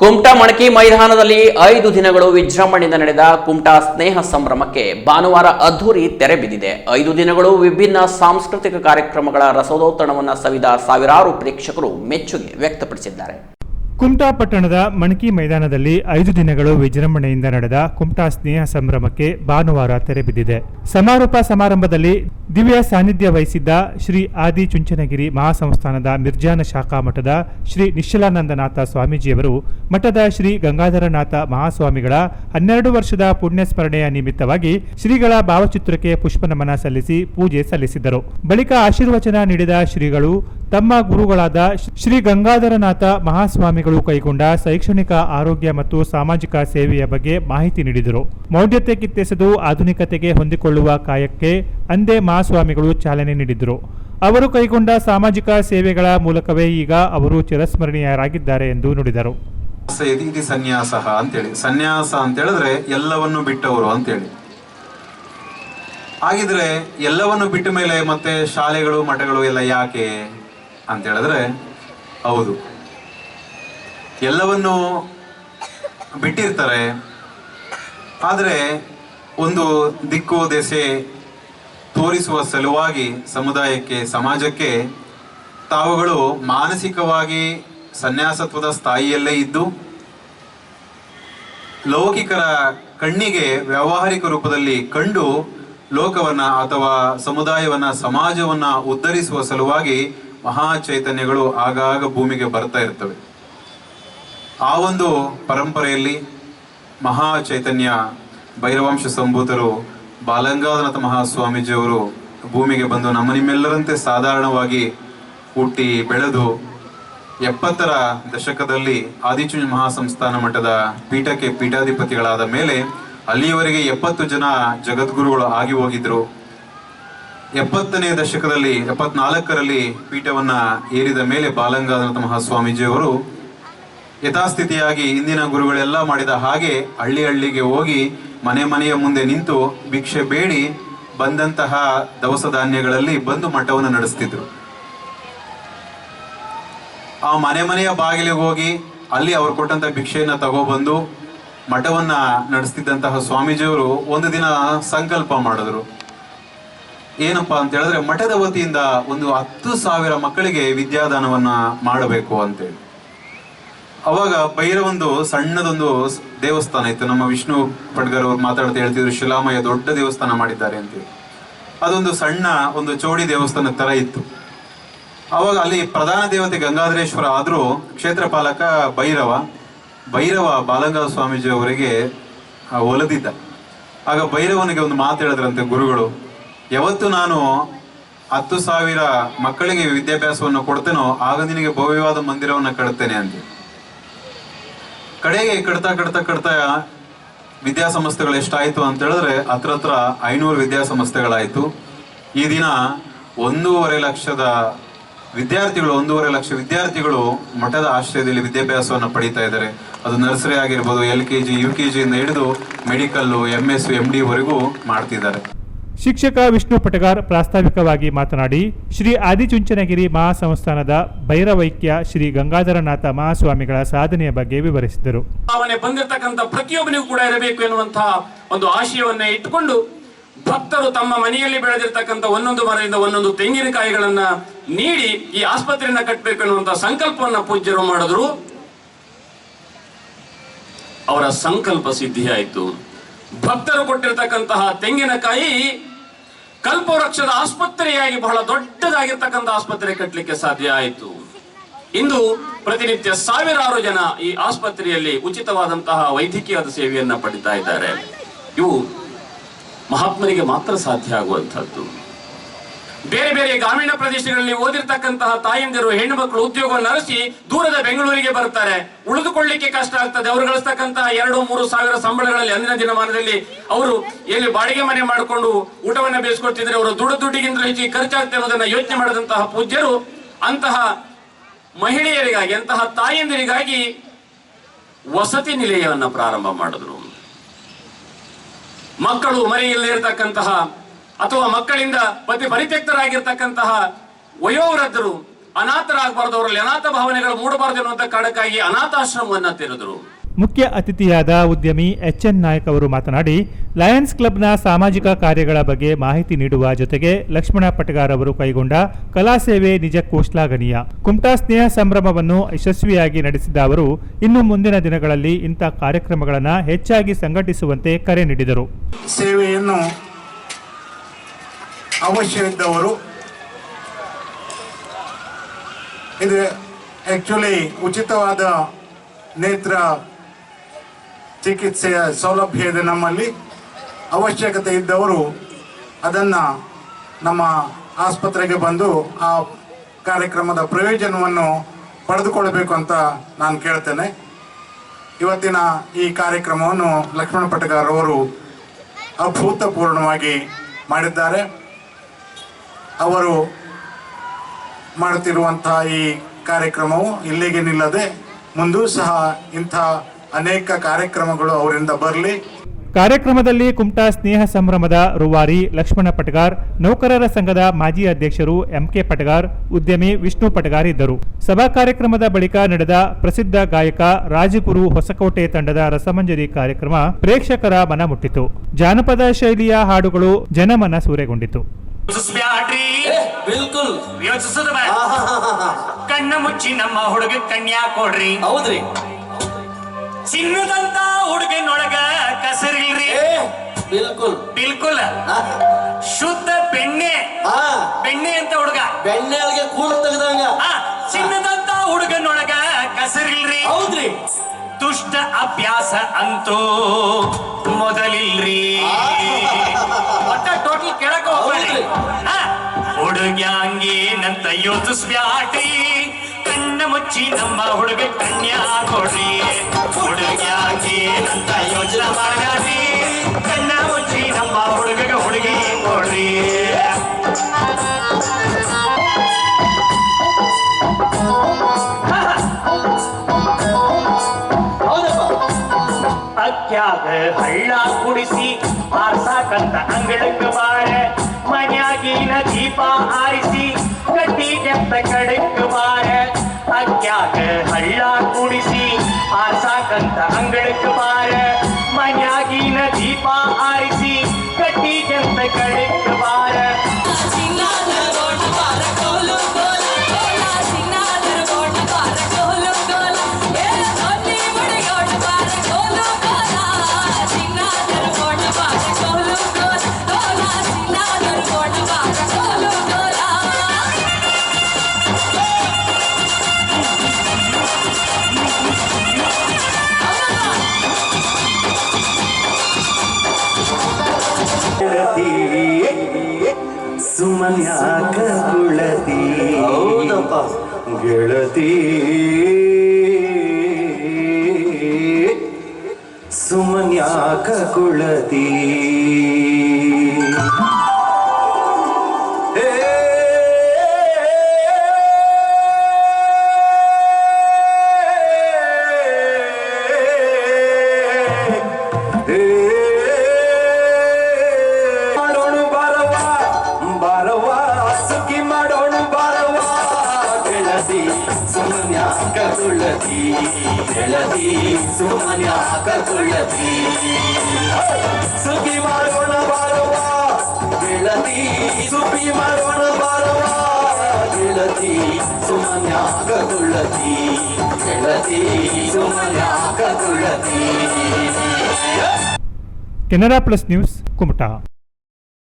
ಕುಮಟಾ ಮಣಕಿ ಮೈದಾನದಲ್ಲಿ ಐದು ದಿನಗಳು ವಿಜೃಂಭಣೆಯಿಂದ ನಡೆದ ಕುಮಟಾ ಸ್ನೇಹ ಸಂಭ್ರಮಕ್ಕೆ ಭಾನುವಾರ ಅದ್ಧೂರಿ ತೆರೆ ಬಿದ್ದಿದೆ. ಐದು ದಿನಗಳು ವಿಭಿನ್ನ ಸಾಂಸ್ಕೃತಿಕ ಕಾರ್ಯಕ್ರಮಗಳ ರಸದೋತ್ತಣವನ್ನು ಸವಿದ ಸಾವಿರಾರು ಪ್ರೇಕ್ಷಕರು ಮೆಚ್ಚುಗೆ ವ್ಯಕ್ತಪಡಿಸಿದ್ದಾರೆ. ಕುಮಟಾ ಪಟ್ಟಣದ ಮಣಕಿ ಮೈದಾನದಲ್ಲಿ ಐದು ದಿನಗಳು ವಿಜೃಂಭಣೆಯಿಂದ ನಡೆದ ಕುಮಟಾ ಸ್ನೇಹ ಸಂಭ್ರಮಕ್ಕೆ ಭಾನುವಾರ ತೆರೆಬಿದ್ದಿದೆ ಸಮಾರೋಪ ಸಮಾರಂಭದಲ್ಲಿ ದಿವ್ಯ ಸಾನ್ನಿಧ್ಯ ವಹಿಸಿದ್ದ ಶ್ರೀ ಆದಿ ಚುಂಚನಗಿರಿ ಮಹಾಸಂಸ್ಥಾನದ ಮಿರ್ಜಾನ ಶಾಖಾ ಮಠದ ಶ್ರೀ ನಿಶ್ಚಲಾನಂದನಾಥ ಸ್ವಾಮೀಜಿಯವರು, ಮಠದ ಶ್ರೀ ಗಂಗಾಧರನಾಥ ಮಹಾಸ್ವಾಮಿಗಳ ಹನ್ನೆರಡು ವರ್ಷದ ಪುಣ್ಯ ಸ್ಮರಣೆಯ ನಿಮಿತ್ತವಾಗಿ ಶ್ರೀಗಳ ಭಾವಚಿತ್ರಕ್ಕೆ ಪುಷ್ಪನಮನ ಸಲ್ಲಿಸಿ ಪೂಜೆ ಸಲ್ಲಿಸಿದರು. ಬಳಿಕ ಆಶೀರ್ವಚನ ನೀಡಿದ ಶ್ರೀಗಳು ತಮ್ಮ ಗುರುಗಳಾದ ಶ್ರೀ ಗಂಗಾಧರನಾಥ ಮಹಾಸ್ವಾಮಿಗಳು ಕೈಗೊಂಡ ಶೈಕ್ಷಣಿಕ ಆರೋಗ್ಯ ಮತ್ತು ಸಾಮಾಜಿಕ ಸೇವೆಯ ಬಗ್ಗೆ ಮಾಹಿತಿ ನೀಡಿದರು. ಮೌಢ್ಯತೆ ಕಿತ್ತೆಸೆದು ಆಧುನಿಕತೆಗೆ ಹೊಂದಿಕೊಳ್ಳುವ ಕಾಯಕ್ಕೆ ಅಂದೇ ಮಹಾಸ್ವಾಮಿಗಳು ಚಾಲನೆ ನೀಡಿದರು ಅವರು ಕೈಗೊಂಡ ಸಾಮಾಜಿಕ ಸೇವೆಗಳ ಮೂಲಕವೇ ಈಗ ಅವರು ಚಿರಸ್ಮರಣೀಯರಾಗಿದ್ದಾರೆ ಎಂದು ನುಡಿದರು. ಸನ್ಯಾಸ ಅಂತೇಳಿ. ಸನ್ಯಾಸ ಅಂತ ಹೇಳಿದ್ರೆ ಎಲ್ಲವನ್ನು ಬಿಟ್ಟವರು ಅಂತೇಳಿ. ಹಾಗಿದ್ರೆ ಎಲ್ಲವನ್ನು ಬಿಟ್ಟ ಮೇಲೆ ಮತ್ತೆ ಶಾಲೆಗಳು, ಮಠಗಳು ಎಲ್ಲ ಯಾಕೆ? ಅಂತ ಹೇಳಿದ್ರೆ ಹೌದು. ಎಲ್ಲವನ್ನು ಬಿಟ್ಟಿರ್ತಾರೆ. ಆದರೆ, ಒಂದು ದಿಕ್ಕು ದೆಸೆ ತೋರಿಸುವ ಸಲುವಾಗಿ ಸಮುದಾಯಕ್ಕೆ, ಸಮಾಜಕ್ಕೆ ತಾವುಗಳು ಮಾನಸಿಕವಾಗಿ ಸನ್ಯಾಸತ್ವದ ಸ್ಥಾಯಿಯಲ್ಲೇ ಇದ್ದು, ಲೌಕಿಕರ ಕಣ್ಣಿಗೆ ವ್ಯಾವಹಾರಿಕ ರೂಪದಲ್ಲಿ ಕಂಡು ಲೋಕವನ್ನ ಅಥವಾ ಸಮುದಾಯವನ್ನ, ಸಮಾಜವನ್ನ ಉದ್ಧರಿಸುವ ಸಲುವಾಗಿ ಮಹಾ ಚೈತನ್ಯಗಳು ಆಗಾಗ ಭೂಮಿಗೆ ಬರ್ತಾ ಇರ್ತವೆ. ಆ ಒಂದು ಪರಂಪರೆಯಲ್ಲಿ ಮಹಾ ಚೈತನ್ಯ ಭೈರವಾಂಶ ಸಂಭೂತರು ಬಾಲಂಗಾಧನಾಥ ಮಹಾಸ್ವಾಮೀಜಿಯವರು ಭೂಮಿಗೆ ಬಂದು ನಮ್ಮ ನಿಮ್ಮೆಲ್ಲರಂತೆ ಸಾಧಾರಣವಾಗಿ ಹುಟ್ಟಿ ಬೆಳೆದು ಎಪ್ಪತ್ತರ ದಶಕದಲ್ಲಿ ಆದಿಚುಂಚ ಮಹಾಸಂಸ್ಥಾನ ಮಠದ ಪೀಠಕ್ಕೆ ಪೀಠಾಧಿಪತಿಗಳಾದ ಮೇಲೆ ಅಲ್ಲಿಯವರೆಗೆ ಎಪ್ಪತ್ತು ಜನ ಜಗದ್ಗುರುಗಳು ಆಗಿ ಹೋಗಿದ್ರು. ಎಪ್ಪತ್ತನೇ ದಶಕದಲ್ಲಿ, ಎಪ್ಪತ್ನಾಲ್ಕರಲ್ಲಿ ಪೀಠವನ್ನ ಏರಿದ ಮೇಲೆ ಬಾಲಂಗಾಧನಾಥ ಮಹಾಸ್ವಾಮೀಜಿಯವರು ಯಥಾಸ್ಥಿತಿಯಾಗಿ ಇಂದಿನ ಗುರುಗಳೆಲ್ಲ ಮಾಡಿದ ಹಾಗೆ ಹಳ್ಳಿ ಹಳ್ಳಿಗೆ ಹೋಗಿ ಮನೆ ಮನೆಯ ಮುಂದೆ ನಿಂತು ಭಿಕ್ಷೆ ಬೇಡಿ ಬಂದಂತಹ ದವಸ ಧಾನ್ಯಗಳಲ್ಲಿ ಬಂದು ಮಠವನ್ನು ನಡೆಸ್ತಿದ್ರು. ಆ ಮನೆ ಮನೆಯ ಬಾಗಿಲಿಗೆ ಹೋಗಿ ಅಲ್ಲಿ ಅವ್ರು ಕೊಟ್ಟಂತ ಭಿಕ್ಷೆಯನ್ನ ತಗೊಬಂದು ಮಠವನ್ನ ನಡೆಸ್ತಿದ್ದಂತಹ ಸ್ವಾಮೀಜಿಯವರು ಒಂದು ದಿನ ಸಂಕಲ್ಪ ಮಾಡಿದ್ರು. ಏನಪ್ಪಾ ಅಂತ ಹೇಳಿದ್ರೆ ಮಠದ ವತಿಯಿಂದ ಒಂದು ಹತ್ತು ಸಾವಿರ ಮಕ್ಕಳಿಗೆ ವಿದ್ಯಾದಾನವನ್ನ ಮಾಡಬೇಕು ಅಂತೇಳಿ ಅವಾಗ ಭೈರವೊಂದು ಸಣ್ಣದೊಂದು ದೇವಸ್ಥಾನ ಇತ್ತು. ನಮ್ಮ ವಿಷ್ಣು ಪಡ್ಗರ್ ಅವ್ರು ಮಾತಾಡ್ತಾ ಹೇಳ್ತಿದ್ರು, ಶಿಲಾಮಯ ದೊಡ್ಡ ದೇವಸ್ಥಾನ ಮಾಡಿದ್ದಾರೆ ಅಂತೇಳಿ ಅದೊಂದು ಸಣ್ಣ ಒಂದು ಚೋಡಿ ದೇವಸ್ಥಾನದ ತರ ಇತ್ತು. ಅವಾಗ ಅಲ್ಲಿ ಪ್ರಧಾನ ದೇವತೆ ಗಂಗಾಧರೇಶ್ವರ ಆದ್ರೂ ಕ್ಷೇತ್ರ ಪಾಲಕ ಭೈರವ ಭೈರವ ಬಾಲಂಗ ಸ್ವಾಮೀಜಿ ಅವರಿಗೆ ಒಲಿದಿದ್ದ. ಆಗ ಭೈರವನಿಗೆ ಒಂದು ಮಾತು ಹೇಳಿದ್ರಂತೆ ಗುರುಗಳು ಯಾವತ್ತು ನಾನು ಹತ್ತು ಸಾವಿರ ಮಕ್ಕಳಿಗೆ ವಿದ್ಯಾಭ್ಯಾಸವನ್ನು ಕೊಡ್ತೇನೋ, ಆಗ ನಿನಗೆ ಭವ್ಯವಾದ ಮಂದಿರವನ್ನು ಕಡುತ್ತೇನೆ ಅಂತ. ಕಡೆಗೆ ಕಡ್ತಾ ಕಡ್ತಾ ಕಡ್ತಾ ವಿದ್ಯಾಸಂಸ್ಥೆಗಳು ಎಷ್ಟಾಯಿತು ಅಂತ ಹೇಳಿದ್ರೆ ಹತ್ರ ಹತ್ರ ಐನೂರು ವಿದ್ಯಾಸಂಸ್ಥೆಗಳಾಯಿತು. ಈ ದಿನ ಒಂದೂವರೆ ಲಕ್ಷದ ವಿದ್ಯಾರ್ಥಿಗಳು, ಒಂದೂವರೆ ಲಕ್ಷ ವಿದ್ಯಾರ್ಥಿಗಳು ಮಠದ ಆಶ್ರಯದಲ್ಲಿ ವಿದ್ಯಾಭ್ಯಾಸವನ್ನು ಪಡೀತಾ ಇದ್ದಾರೆ. ಅದು ನರ್ಸರಿ ಆಗಿರ್ಬೋದು, L K G, U K ಜಿಯಿಂದ ಹಿಡಿದು ಮೆಡಿಕಲ್ಲು ಎಂ ಎಸ್, ಎಂ ಡಿವರೆಗೂ ಮಾಡ್ತಿದ್ದಾರೆ. ಶಿಕ್ಷಕ ವಿಷ್ಣು ಪಟಗಾರ್ ಪ್ರಾಸ್ತಾವಿಕವಾಗಿ ಮಾತನಾಡಿ, ಶ್ರೀ ಆದಿಚುಂಚನಗಿರಿ ಮಹಾಸಂಸ್ಥಾನದ ಭೈರವೈಕ್ಯ ಶ್ರೀ ಗಂಗಾಧರನಾಥ ಮಹಾಸ್ವಾಮಿಗಳ ಸಾಧನೆಯ ಬಗ್ಗೆ ವಿವರಿಸಿದರು. ಬಂದಿರತಕ್ಕಂಥ ಪ್ರತಿಯೊಬ್ಬನಿಗೂ ಕೂಡ ಇರಬೇಕು ಎನ್ನುವಂತಹ ಒಂದು ಆಶಯವನ್ನ ಇಟ್ಟುಕೊಂಡು ಭಕ್ತರು ತಮ್ಮ ಮನೆಯಲ್ಲಿ ಬೆಳೆದಿರ್ತಕ್ಕಂಥ ಒಂದೊಂದು ಮರದಿಂದ ಒಂದೊಂದು ತೆಂಗಿನಕಾಯಿಗಳನ್ನ ನೀಡಿ ಈ ಆಸ್ಪತ್ರೆಯನ್ನ ಕಟ್ಟಬೇಕು ಎನ್ನುವಂತಹ ಸಂಕಲ್ಪವನ್ನ ಪೂಜ್ಯರು ಮಾಡಿದ್ರು. ಅವರ ಸಂಕಲ್ಪ ಸಿದ್ಧಿಯಾಯಿತು. ಭಕ್ತರು ಕೊಟ್ಟಿರ್ತಕ್ಕಂತಹ ತೆಂಗಿನಕಾಯಿ ಕಲ್ಪವೃಕ್ಷದ ಆಸ್ಪತ್ರೆಯಾಗಿ ಬಹಳ ದೊಡ್ಡದಾಗಿರ್ತಕ್ಕಂಥ ಆಸ್ಪತ್ರೆ ಕಟ್ಟಲಿಕ್ಕೆ ಸಾಧ್ಯ ಆಯಿತು. ಇಂದು ಪ್ರತಿನಿತ್ಯ ಸಾವಿರಾರು ಜನ ಈ ಆಸ್ಪತ್ರೆಯಲ್ಲಿ ಉಚಿತವಾದಂತಹ ವೈದ್ಯಕೀಯದ ಸೇವೆಯನ್ನ ಪಡಿತಾ ಇದ್ದಾರೆ. ಇವು ಮಹಾತ್ಮನಿಗೆ ಮಾತ್ರ ಸಾಧ್ಯ ಆಗುವಂತಹದ್ದು ಬೇರೆ ಬೇರೆ ಗ್ರಾಮೀಣ ಪ್ರದೇಶಗಳಲ್ಲಿ ಓದಿರ್ತಕ್ಕಂತಹ ತಾಯಂದಿರು ಹೆಣ್ಣು ಮಕ್ಕಳು ಉದ್ಯೋಗವನ್ನು ಅರಸಿ ದೂರದ ಬೆಂಗಳೂರಿಗೆ ಬರ್ತಾರೆ ಉಳಿದುಕೊಳ್ಳಿಕ್ಕೆ ಕಷ್ಟ ಆಗ್ತದೆ. ಅವರು ಗಳಿಸ್ತಕ್ಕಂತಹ ಎರಡು, ಮೂರು ಸಾವಿರ ಸಂಬಳಗಳಲ್ಲಿ ಅಂದಿನ ದಿನಮಾನದಲ್ಲಿ ಅವರು ಎಲ್ಲಿ ಬಾಡಿಗೆ ಮನೆ ಮಾಡಿಕೊಂಡು ಊಟವನ್ನ ಬೇಯಿಸ್ಕೊಳ್ತಿದ್ರೆ ಅವರು ದುಡ್ಡು ದುಡ್ಡಿಗಿಂತ ಹೆಚ್ಚಿಗೆ ಖರ್ಚಾಗ್ತದೆ ಅನ್ನೋದನ್ನ ಯೋಚನೆ ಮಾಡಿದಂತಹ ಪೂಜ್ಯರು, ಅಂತಹ ಮಹಿಳೆಯರಿಗಾಗಿ, ಅಂತಹ ತಾಯಂದಿರಿಗಾಗಿ ವಸತಿ ನಿಲಯವನ್ನ ಪ್ರಾರಂಭ ಮಾಡಿದ್ರು. ಮಕ್ಕಳು ಮನೆಯಲ್ಲಿ ಇರತಕ್ಕಂತಹ ಅಥವಾ ಮಕ್ಕಳಿಂದ ಪತಿ ಪರಿತ್ಯಕ್ತರಾಗಿರ್ತಕ್ಕಂತಹ ವಯೋವೃದ್ಧರು ಅನಾಥರಾಗಬಾರ್ದು ಅವರಲ್ಲಿ ಅನಾಥ ಭಾವನೆಗಳು ಮೂಡಬಾರದು ಅನ್ನುವಂತ ಕಾರಣಕ್ಕಾಗಿ ಅನಾಥಾಶ್ರಮವನ್ನ ತೆರೆದರು. ಮುಖ್ಯ ಅತಿಥಿಯಾದ ಉದ್ಯಮಿ ಎಚ್ ಎನ್ ನಾಯಕ್ ಅವರು ಮಾತನಾಡಿ ಲಯನ್ಸ್ ಕ್ಲಬ್ನ ಸಾಮಾಜಿಕ ಕಾರ್ಯಗಳ ಬಗ್ಗೆ ಮಾಹಿತಿ ನೀಡುವ ಜೊತೆಗೆ ಲಕ್ಷ್ಮಣ ಪಟಗಾರ್ ಅವರು ಕೈಗೊಂಡ ಕಲಾ ಸೇವೆ ನಿಜಕ್ಕೂ ಶ್ಲಾಘನೀಯ ಕುಮಟಾ ಸ್ನೇಹ ಸಂಭ್ರಮವನ್ನು ಯಶಸ್ವಿಯಾಗಿ ನಡೆಸಿದ ಅವರು ಇನ್ನು ಮುಂದಿನ ದಿನಗಳಲ್ಲಿ ಇಂಥ ಕಾರ್ಯಕ್ರಮಗಳನ್ನು ಹೆಚ್ಚಾಗಿ ಸಂಘಟಿಸುವಂತೆ ಕರೆ ನೀಡಿದರು. ಸೇವೆಯನ್ನು ಅವಶ್ಯವಿದ್ದವರು. ಇದು ಆ್ಯಕ್ಚುಲಿ ಉಚಿತವಾದ ನೇತ್ರ ಚಿಕಿತ್ಸೆಯ ಸೌಲಭ್ಯ ಇದೆ ನಮ್ಮಲ್ಲಿ. ಅವಶ್ಯಕತೆ ಇದ್ದವರು ಅದನ್ನು ನಮ್ಮ ಆಸ್ಪತ್ರೆಗೆ ಬಂದು ಆ ಕಾರ್ಯಕ್ರಮದ ಪ್ರಯೋಜನವನ್ನು ಪಡೆದುಕೊಳ್ಳಬೇಕು ಅಂತ ನಾನು ಕೇಳ್ತೇನೆ. ಇವತ್ತಿನ ಈ ಕಾರ್ಯಕ್ರಮವನ್ನು ಲಕ್ಷ್ಮಣ ಪಟಗಾರ್ ಅವರು ಅಭೂತಪೂರ್ಣವಾಗಿ ಮಾಡಿದ್ದಾರೆ. ಅವರು ಮಾಡುತ್ತಿರುವಂತಹ ಈ ಕಾರ್ಯಕ್ರಮವು ಇಲ್ಲಿಗೆ ನಿಲ್ಲದೆ ಮುಂದೂ ಸಹ ಇಂಥ ಅನೇಕ ಕಾರ್ಯಕ್ರಮಗಳು ಅವರಿಂದ ಬರಲಿ. ಕಾರ್ಯಕ್ರಮದಲ್ಲಿ ಕುಮಟಾ ಸ್ನೇಹ ಸಂಭ್ರಮದ ರುವಾರಿ ಲಕ್ಷ್ಮಣ ಪಟಗಾರ್, ನೌಕರರ ಸಂಘದ ಮಾಜಿ ಅಧ್ಯಕ್ಷರು ಎಂಕೆ ಪಟಗಾರ್, ಉದ್ಯಮಿ ವಿಷ್ಣು ಪಟಗಾರ್ ಇದ್ದರು. ಸಭಾ ಕಾರ್ಯಕ್ರಮದ ಬಳಿಕ ನಡೆದ ಪ್ರಸಿದ್ಧ ಗಾಯಕ ರಾಜಗುರು ಹೊಸಕೋಟೆ ತಂಡದ ರಸಮಂಜರಿ ಕಾರ್ಯಕ್ರಮ ಪ್ರೇಕ್ಷಕರ ಮನ ಮುಟ್ಟಿತು. ಜಾನಪದ ಶೈಲಿಯ ಹಾಡುಗಳು ಜನಮನ ಸೂರೆಗೊಂಡಿತು. ಬಿಲ್ಕುಲ್. ಯೋಚಿಸೋದು ಬೇಡ. ಕಣ್ಣ ಮುಚ್ಚಿ ನಮ್ಮ ಹುಡುಗ ಕನ್ಯಾ ಕೊಡ್ರಿ. ಹೌದ್ರಿ. ಚಿನ್ನದಂತ ಹುಡುಗನೊಳಗ ಕಸರಿಲ್ರಿ. ಬಿಲ್ಕುಲ್. ಬಿಲ್ಕುಲ್. ಶುದ್ಧ ಬೆಣ್ಣೆ. ಬೆಣ್ಣೆ ಅಂತ ಹುಡುಗ. ಬೆಣ್ಣೆಗೆ ಕೂಲ್ ತೆಗ್ದಂಗ. ಚಿನ್ನದಂತ ಹುಡುಗನೊಳಗ ಕಸರಿಲ್ರಿ. ಹೌದ್ರಿ. ದುಷ್ಟ ಅಭ್ಯಾಸ ಅಂತೂ ಮೊದಲಿಲ್ರಿ. ಕೆಳಕ್ ಹೋಗ್ಬೇಡ್ರಿ ಆ, ಹುಡುಗ್ಯಾಂಗೇನಂತ ಯೋಚಿಸ್ಬ್ಯಾಟಿ ಕಣ್ಣ ಮುಚ್ಚಿ ನಮ್ಮ ಹುಡುಗ ಕನ್ಯಾ ಕೊಡ್ರಿ. ಹುಡುಗ್ಯಾಂಗೇನಂತ ಯೋಚನೆ ಮಾಡ್ಬ್ಯಾಡ್ರಿ. ಕಣ್ಣ ಮುಚ್ಚಿ ನಮ್ಮ ಹುಡುಗ ಹುಡುಗಿ ಕೊಡ್ರಿ. ಅಕ್ಯಾಗ ಹಳ್ಳ ಕುಡಿಸಿ ಆರ್ಸಾಕಂತ ಅಂಗಡಕ್ಕೆ ಬಾರ ಮನ್ಯಾಗಿನ I ಸುಮನ್ಯಾಕ ಕುಳತಿ ಹೌದಪ್ಪ ಗೆಳತಿ ಸುಮನ್ಯಾಕ ಕುಳತಿ ಮಾಡೋಣ ಸುಮನ್ಯಾಕ ಕುಳತಿ ಗೆಳತಿ ಸುಮನ್ಯಾಕ ಕುಳತಿ ಸುಖಿ ಮಾಡೋಣ ಬಾರವ ಗೆಳತಿ ಸುಖಿ ಮಾಡೋಣ ಬಾರವ ಗೆಳತಿ ಸುಮನ್ಯಾಕ ಕುಳತಿ ಗೆಳತಿ ಸುಮನ್ಯಾಕ ಕುಳತಿ ಕೆನರಾ ಪ್ಲಸ್ ನ್ಯೂಸ್ ಕುಮಟಾ